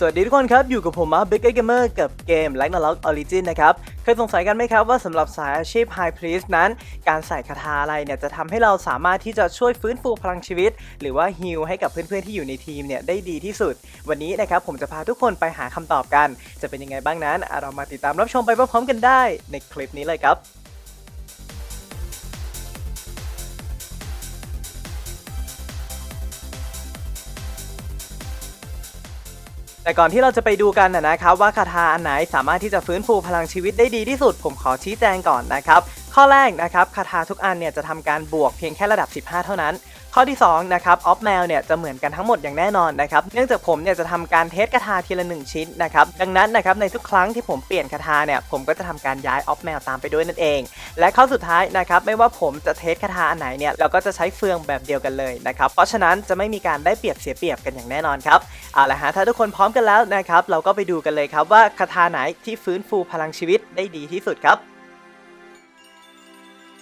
สวัสดีทุกคนครับ อยู่กับผมมาเบเกอร์เกมเมอร์กับเกม l a g n a r o k Origin นะครับ เคยสงสัยกันไหมครับว่าสำหรับสายอาชีพ High Priest นั้น การใส่คาถาอะไรเนี่ยจะทำให้เราสามารถที่จะช่วยฟื้นฟูพลังชีวิต หรือว่าฮิลให้กับเพื่อนๆที่อยู่ในทีมเนี่ยได้ดีที่สุด วันนี้นะครับผมจะพาทุกคนไปหาคำตอบกัน จะเป็นยังไงบ้างนั้น เรามาติดตามรับชมไปพร้อมๆกันได้ในคลิปนี้เลยครับ แต่ก่อนที่เราจะไปดูกันนะครับว่าคาถาอันไหนสามารถที่จะฟื้นฟูพลังชีวิตได้ดีที่สุด ผมขอชี้แจงก่อนนะครับ ข้อแรกนะครับคาถาทุกอันเนี่ยจะทำการบวกเพียงแค่ระดับ 15 เท่านั้น ข้อที่2นะครับออฟแมวเนี่ยจะเหมือนกันทั้งหมดอย่างแน่นอนนะครับเนื่องจากผมเนี่ยจะทำการเทสคาถาทีละหนึ่งชิ้นนะครับดังนั้นนะครับในทุกครั้งที่ผมเปลี่ยนคาถาเนี่ยผมก็จะทำการย้ายออฟแมวตามไปด้วยนั่นเอง และข้อสุดท้ายนะครับไม่ว่าผมจะเทสคาถาอันไหนเนี่ยเราก็จะใช้เฟืองแบบเดียวกันเลยนะครับเพราะฉะนั้นจะไม่มีการได้เปรียบเสียเปรียบกันอย่างแน่นอนครับ เอาละฮะถ้าทุกคนพร้อมกันแล้วนะครับ เราก็ไปดูกันเลยครับว่าคาถาไหนที่ฟื้นฟูพลังชีวิตได้ดีที่สุดครับ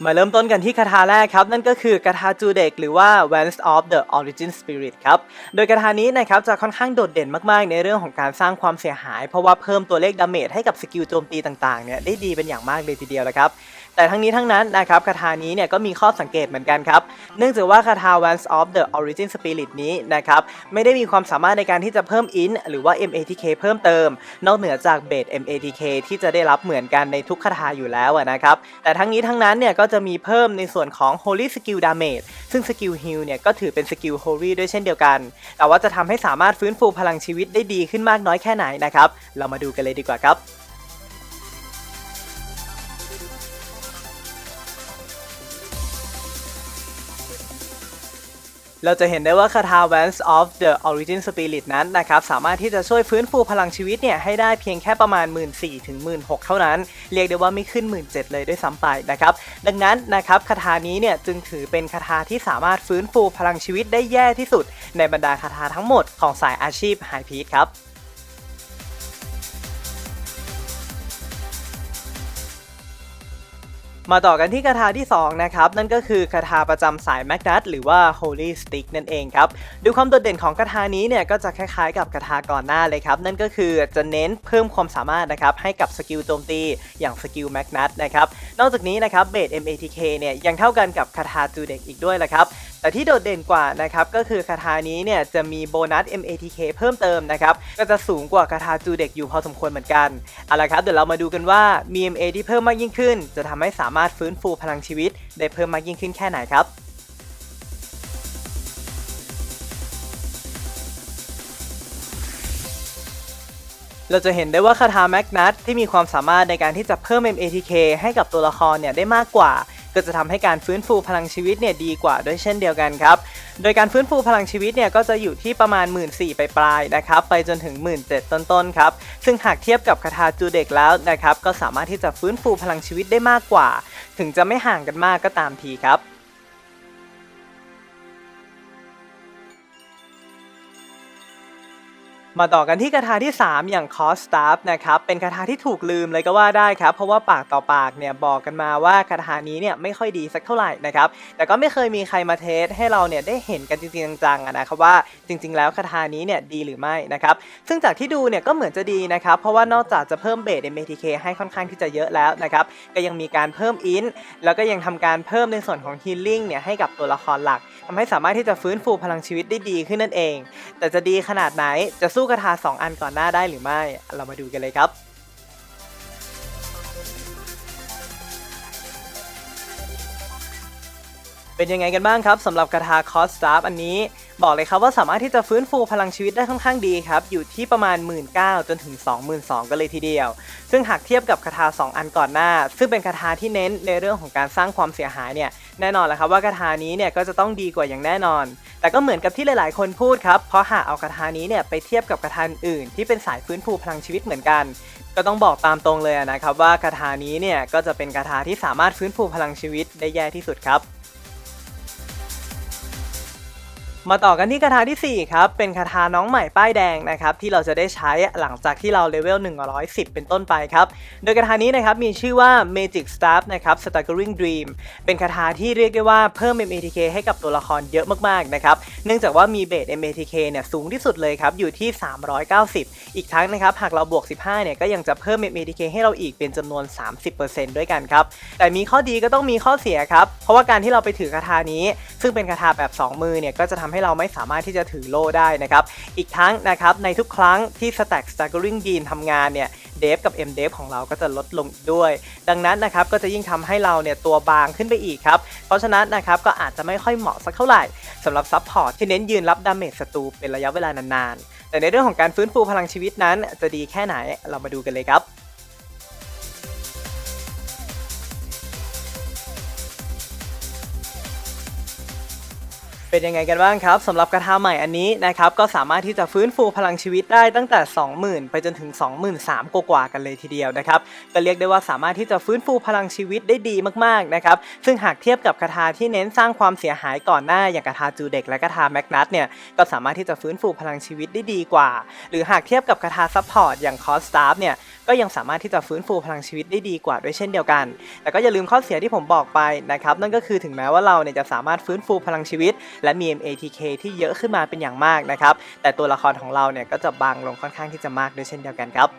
มาเริ่มต้นกันที่คาถาแรกครับ นั่นก็คือคาถาจูเด็กหรือว่า Vance of the Origin Spirit ครับ โดยคาถานี้นะครับจะค่อนข้างโดดเด่นมากๆ ในเรื่องของการสร้างความเสียหาย เพราะว่าเพิ่มตัวเลขดาเมจให้กับสกิลโจมตีต่างๆเนี่ยได้ดีเป็นอย่างมากเลยทีเดียวนะครับ แต่ทั้งนี้ทั้งนั้นนะครับคาถานี้เนี่ยก็มีข้อสังเกตเหมือนกันครับ เนื่องจากว่าคาถา Vance of the Origin Spirit นี้นะครับไม่ได้มีความสามารถในการที่จะเพิ่ม int หรือว่า MATK เพิ่มเติม นอกเหนือจากเบส MATK ที่จะได้รับเหมือนกันในทุกคาถาอยู่แล้วนะครับแต่ทั้งนี้ทั้งนั้นเนี่ยก็จะมีเพิ่มในส่วนของ Holy Skill Damage ซึ่งสกิล Heal เนี่ยก็ถือเป็นสกิล Holy ด้วยเช่นเดียวกัน แต่ว่าจะทำให้สามารถฟื้นฟูพลังชีวิตได้ดีขึ้นมากน้อยแค่ไหนนะครับ เรามาดูกันเลยดีกว่าครับ เราจะเห็นได้ว่าคาถา Vance of the Origin Spirit นั้นนะครับสามารถที่จะช่วยฟื้นฟูพลังชีวิตเนี่ยให้ได้เพียงแค่ประมาณ 1 4ื่นถึงหมื่นเท่านั้น เรียกได้ว่าไม่ขึ้น 1 7ื่นเลยด้วยซ้ำไปนะครับดังนั้นนะครับคาถานี้เนี่ยจึงถือเป็นคาถาที่สามารถฟื้นฟูพลังชีวิตได้แย่ที่สุด ในบรรดาคาถาทั้งหมดของสายอาชีพไฮพีทครับ มาต่อกันที่คาถาที่ 2 นะครับ นั่นก็คือคาถาประจำสายแมกนัตหรือว่า Holy Stick นั่นเองครับดูความโดดเด่นของคาถานี้เนี่ยก็จะคล้ายๆกับคาถาก่อนหน้าเลยครับ นั่นก็คือจะเน้นเพิ่มความสามารถนะครับให้กับสกิลโจมตีอย่างสกิลแมกนัตนะครับ นอกจากนี้นะครับเบส MATK เนี่ยยังเท่ากันกับคาถาจูเด็กอีกด้วยละครับ แต่ที่โดดเด่นกว่านะครับก็คือคาถานี้เนี่ยจะมีโบนัส MATK เพิ่มเติมนะครับก็จะสูงกว่าคาถาจูเด็กอยู่พอสมควรเหมือนกันเอาละครับเดี๋ยวเรามาดูกันว่ามี MA ที่เพิ่มมากยิ่งขึ้น จะทำให้สามารถฟื้นฟูพลังชีวิต ได้เพิ่มมากยิ่งขึ้นแค่ไหนครับเราจะเห็นได้ว่าคาถาแมกนัตที่มีความสามารถในการที่จะเพิ่ม MATK ให้กับตัวละครเนี่ยได้มากกว่า ก็จะทำให้การฟื้นฟูพลังชีวิตเนี่ยดีกว่าด้วยเช่นเดียวกันครับ โดยการฟื้นฟูพลังชีวิตเนี่ยก็จะอยู่ที่ประมาณ 1 4ื่นไปปลายนะครับไปจนถึง 1 7ื่นต้นๆครับ ซึ่งหากเทียบกับคาถาจูเด็กแล้วนะครับก็สามารถที่จะฟื้นฟูพลังชีวิตได้มากกว่า ถึงจะไม่ห่างกันมากก็ตามทีครับ มาต่อกันที่คาถาที่ 3 อย่างคอสตาฟนะครับ เป็นคาถาที่ถูกลืมเลยก็ว่าได้ครับ เพราะว่าปากต่อปากเนี่ยบอกกันมาว่าคาถานี้เนี่ยไม่ค่อยดีสักเท่าไหร่นะครับ แต่ก็ไม่เคยมีใครมาเทสให้เราเนี่ยได้เห็นกันจริงๆจังๆนะครับว่าจริง ๆ แล้วคาถานี้เนี่ยดีหรือไม่นะครับ ซึ่งจากที่ดูเนี่ยก็เหมือนจะดีนะครับ เพราะว่านอกจากจะเพิ่มเบส MATK ให้ค่อนข้างที่จะเยอะแล้วนะครับ ก็ยังมีการเพิ่มอินแล้วก็ยังทำการเพิ่มในส่วนของฮีลลิ่งเนี่ยให้กับตัวละครหลักทำให้สามารถที่จะฟื้นฟูพลังชีวิตได้ดีขึ้นนั่นเอง แต่จะดีขนาดไหนจะสู้คาถา2 อันก่อนหน้าได้หรือไม่ เรามาดูกันเลยครับ เป็นยังไงกันบ้างครับสำหรับคาถาคอสตาฟอันนี้ บอกเลยครับว่าสามารถที่จะฟื้นฟูพลังชีวิตได้ค่อนข้างดีครับ อยู่ที่ประมาณ 1 9 0 0 0จนถึง 22,000ก็เลยทีเดียว ซึ่งหากเทียบกับคาถา2 อันก่อนหน้า ซึ่งเป็นคาถาที่เน้นในเรื่องของการสร้างความเสียหายเนี่ย แน่นอนแหละครับว่าคาถานี้เนี่ยก็จะต้องดีกว่าอย่างแน่นอน แต่ก็เหมือนกับที่หลาย ๆ คนพูดครับ เพราะหากเอาคาถานี้เนี่ยไปเทียบกับคาถาอื่น ที่เป็นสายฟื้นฟูพลังชีวิตเหมือนกัน ก็ต้องบอกตามตรงเลยนะครับว่าคาถานี้เนี่ยก็จะเป็นคาถาที่สามารถฟื้นฟูพลังชีวิตได้แย่ที่สุดครับ มาต่อกันที่คาถาทีสี่ 4 ครับ เป็นคาถาน้องใหม่ป้ายแดงนะครับ ที่เราจะได้ใช้หลังจากที่เราเลเวล 110 เป็นต้นไปครับ โดยคาถานี้นะครับมีชื่อว่า Magic Staff นะครับ Staggering Dream เป็นคาถาที่เรียกได้ว่าเพิ่ม MATK ให้กับตัวละครเยอะมากๆนะครับ เนื่องจากว่ามีเบส MATK เนี่ยสูงที่สุดเลยครับ อยู่ที่ 390 อีกทั้งนะครับหากเราบวก 15 เนี่ยก็ยังจะเพิ่ม MATK ให้เราอีกเป็นจำนวน 30%ด้วยกันครับแต่มีข้อดีก็ต้องมีข้อเสียครับเพราะว่าการที่เราไปถือคาถานี้ ซึ่งเป็นคาถาแบบ 2 มือเนี่ยก็จะทำให้เราไม่สามารถที่จะถือโล่ได้นะครับ อีกทั้งนะครับในทุกครั้งที่ Stack Staggering Bean ทำงานเนี่ยเดฟกับ M เดฟของเราก็จะลดลงด้วย ดังนั้นนะครับก็จะยิ่งทำให้เราเนี่ยตัวบางขึ้นไปอีกครับ เพราะฉะนั้นนะครับก็อาจจะไม่ค่อยเหมาะสักเท่าไหร่สำหรับซับพอร์ตที่เน้นยืนรับดาเมจศัตรูเป็นระยะเวลานานๆ แต่ในเรื่องของการฟื้นฟูพลังชีวิตนั้น จะดีแค่ไหนเรามาดูกันเลยครับ เป็นยังไงกันบ้างครับสำหรับกระทาใหม่อันนี้นะครับก็สามารถที่จะฟื้นฟูพลังชีวิตได้ตั้งแต่ 20,000 ไปจนถึง 23,000กว่ากันเลยทีเดียวนะครับก็เรียกได้ว่าสามารถที่จะฟื้นฟูพลังชีวิตได้ดีมากๆนะครับซึ่งหากเทียบกับคาถาที่เน้นสร้างความเสียหายก่อนหน้าอย่างคาถาจูเด็กและคาถาแมกนัสเนี่ยก็สามารถที่จะฟื้นฟูพลังชีวิตได้ดีกว่า หรือหากเทียบกับคาถาซัพพอร์ตอย่างคอสตาฟเนี่ยก็ยังสามารถที่จะฟื้นฟูพลังชีวิตได้ดีกว่าด้วยเช่นเดียวกัน แต่ก็อย่าลืมข้อเสียที่ผมบอกไปนะครับนั่นก็คือถึงแม้ว่าเราเนี่ยจะสามารถฟื้นฟูพลังชีวิตและมี MATK ที่เยอะขึ้นมาเป็นอย่างมากนะครับ แต่ตัวละครของเราเนี่ยก็จะบางลงค่อนข้างที่จะมากด้วยเช่นเดียวกันครับ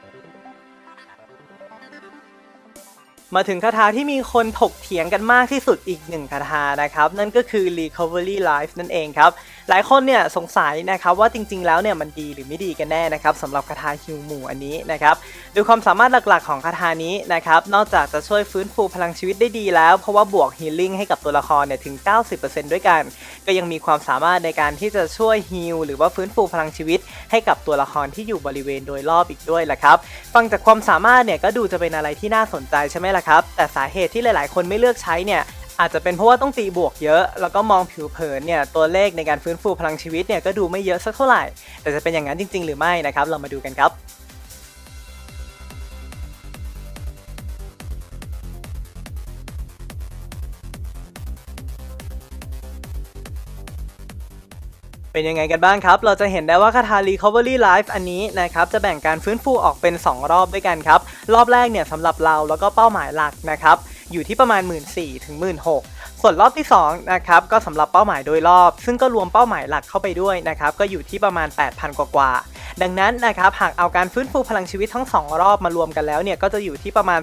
มาถึงคาถาที่มีคนถกเถียงกันมากที่สุดอีกหนึ่งคาถานะครับ นั่นก็คือ Recovery Life นั่นเองครับ หลายคนเนี่ยสงสัยนะครับว่าจริงๆแล้วเนี่ยมันดีหรือไม่ดีกันแน่นะครับสำหรับคาถาฮิวหมู่อันนี้นะครับ โดยความสามารถหลักๆของคาถานี้นะครับ นอกจากจะช่วยฟื้นฟูพลังชีวิตได้ดีแล้ว เพราะว่าบวกฮีลิ่งให้กับตัวละครเนี่ยถึง 90%ด้วยกัน ก็ยังมีความสามารถในการที่จะช่วยฮีลหรือว่าฟื้นฟูพลังชีวิต ให้กับตัวละครที่อยู่บริเวณโดยรอบอีกด้วยแหละครับ ฟังจากความสามารถเนี่ยก็ดูจะเป็นอะไรที่น่าสนใจใช่ไหมล่ะครับ แต่สาเหตุที่หลาย ๆ คนไม่เลือกใช้เนี่ยอาจจะเป็นเพราะว่าต้องตีบวกเยอะ แล้วก็มองผิวเผินเนี่ยตัวเลขในการฟื้นฟูพลังชีวิตเนี่ยก็ดูไม่เยอะสักเท่าไหร่ แต่จะเป็นอย่างนั้นจริง ๆ หรือไม่นะครับ เรามาดูกันครับ เป็นยังไงกันบ้างครับ เราจะเห็นได้ว่าคาถา Recovery Life อันนี้นะครับจะแบ่งการฟื้นฟูออกเป็น 2 รอบด้วยกันครับ รอบแรกเนี่ยสำหรับเราแล้วก็เป้าหมายหลักนะครับอยู่ที่ประมาณ 1 4ื่นถึงหมื่นส่วนรอบที่2นะครับก็สำหรับเป้าหมายโดยรอบ ซึ่งก็รวมเป้าหมายหลักเข้าไปด้วยนะครับก็อยู่ที่ประมาณ 8,000 กว่ากว่า ดังนั้นนะครับหากเอาการฟื้นฟูพลังชีวิตทั้ง 2 รอบมารวมกันแล้วเนี่ยก็จะอยู่ที่ประมาณ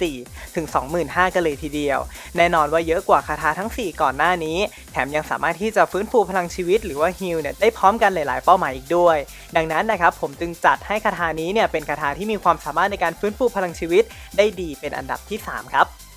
24,000ถึง25,000 กันเลยทีเดียว แน่นอนว่าเยอะกว่าคาถาทั้ง 4 ก่อนหน้านี้ แถมยังสามารถที่จะฟื้นฟูพลังชีวิตหรือว่าฮิลเนี่ยได้พร้อมกันหลายๆ เป้าหมายอีกด้วย ดังนั้นนะครับผมจึงจัดให้คาถานี้เนี่ยเป็นคาถาที่มีความสามารถในการฟื้นฟูพลังชีวิตได้ดีเป็นอันดับที่ 3 ครับ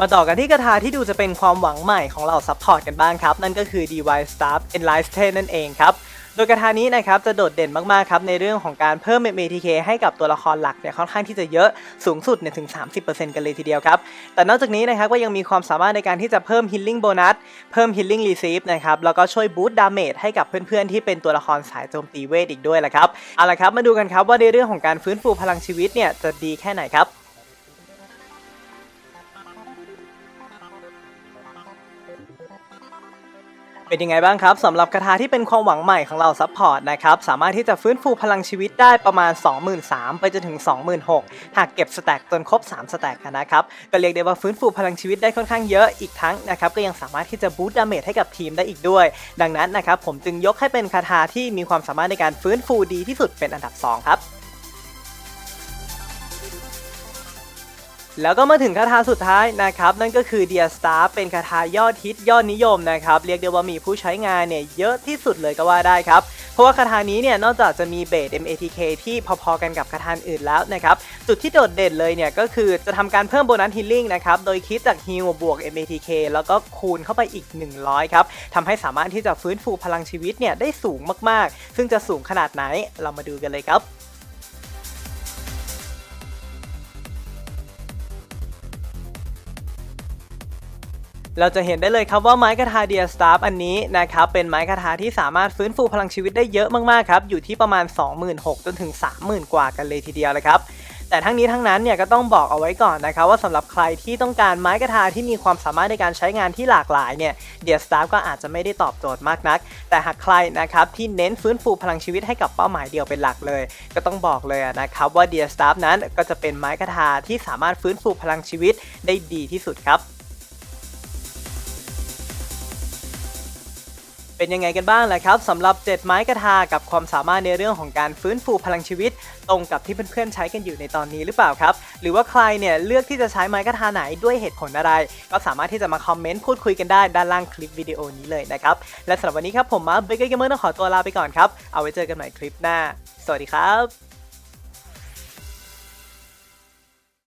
มาต่อกันที่คาถาที่ดูจะเป็นความหวังใหม่ของเราซัพพอร์ตกันบ้างครับ นั่นก็คือ DY Staff Enlighten นั่นเองครับโดยคาถานี้นะครับจะโดดเด่นมากๆครับในเรื่องของการเพิ่ม MATK ให้กับตัวละครหลักเนี่ยค่อนข้างที่จะเยอะสูงสุดเนี่ยถึง 30%กันเลยทีเดียวครับ แต่นอกจากนี้นะครับก็ยังมีความสามารถในการที่จะเพิ่ม Healing Bonus เพิ่ม Healing Receive นะครับแล้วก็ช่วย Boost Damage ให้กับเพื่อนๆ ที่เป็นตัวละครสายโจมตีเวทอีกด้วยแหละครับเอาละครับมาดูกันครับว่าในเรื่องของการฟื้นฟูพลังชีวิตเนี่ยจะดีแค่ไหนครับ เป็นยังไงบ้างครับสำหรับคาถาที่เป็นความหวังใหม่ของเราซัพพอร์ตนะครับสามารถที่จะฟื้นฟูพลังชีวิตได้ประมาณ 23,000ไปจนถึง 26,000หากเก็บสแต็กจนครบ 3 สแต็กนะครับก็เรียกได้ว่าฟื้นฟูพลังชีวิตได้ค่อนข้างเยอะอีกทั้งนะครับก็ยังสามารถที่จะบูตดาเมจให้กับทีมได้อีกด้วย ดังนั้นนะครับผมจึงยกให้เป็นคาถาที่มีความสามารถในการฟื้นฟูดีที่สุดเป็นอันดับ 2 ครับ แล้วก็มาถึงคาถาสุดท้ายนะครับนั่นก็คือ Dear Star เป็นคาถายอดฮิตยอดนิยมนะครับเรียกได้ว่ามีผู้ใช้งานเนี่ยเยอะที่สุดเลยก็ว่าได้ครับ เพราะว่าคาถานี้เนี่ยนอกจากจะมีเบส MATK ที่พอๆกันกับคาถาอื่นแล้วนะครับจุดที่โดดเด่นเลยเนี่ยก็คือจะทำการเพิ่มโบนัสฮีลิ่งนะครับโดยคิดจากฮิลบวก MATK แล้วก็คูณเข้าไปอีก 100ครับทำให้สามารถที่จะฟื้นฟูพลังชีวิตเนี่ยได้สูงมากๆ ซึ่งจะสูงขนาดไหนเรามาดูกันเลยครับ เราจะเห็นได้เลยครับว่าไม้คาถาเดียสตาร์อันนี้นะครับเป็นไม้คาถาที่สามารถฟื้นฟูพลังชีวิตได้เยอะมากๆครับอยู่ที่ประมาณ 26,000จนถึง 30,000 กว่ากันเลยทีเดียวเลยครับแต่ทั้งนี้ทั้งนั้นเนี่ยก็ต้องบอกเอาไว้ก่อนนะครับว่าสำหรับใครที่ต้องการไม้กระทาที่มีความสามารถในการใช้งานที่หลากหลายเนี่ยเดียสตาฟก็อาจจะไม่ได้ตอบโจทย์มากนัก แต่หากใครนะครับที่เน้นฟื้นฟูพลังชีวิตให้กับเป้าหมายเดียวเป็นหลักเลย ก็ต้องบอกเลยนะครับว่าเดียสตาฟนั้นก็จะเป็นไม้กระทาที่สามารถฟื้นฟูพลังชีวิตได้ดีที่สุดครับ เป็นยังไงกันบ้างล่ะครับสำหรับ 7 ไม้กระทากับความสามารถในเรื่องของการฟื้นฟูพลังชีวิต ตรงกับที่เพื่อนๆใช้กันอยู่ในตอนนี้หรือเปล่าครับ หรือว่าใครเนี่ยเลือกที่จะใช้ไม้กระทาไหนด้วยเหตุผลอะไร ก็สามารถที่จะมาคอมเมนต์พูดคุยกันได้ด้านล่างคลิปวิดีโอนี้เลยนะครับและสำหรับวันนี้ครับผมมาเบเกอร์เกมเมอร์ต้องขอตัวลาไปก่อนครับเอาไว้เจอกันใหม่คลิปหน้า สวัสดีครับ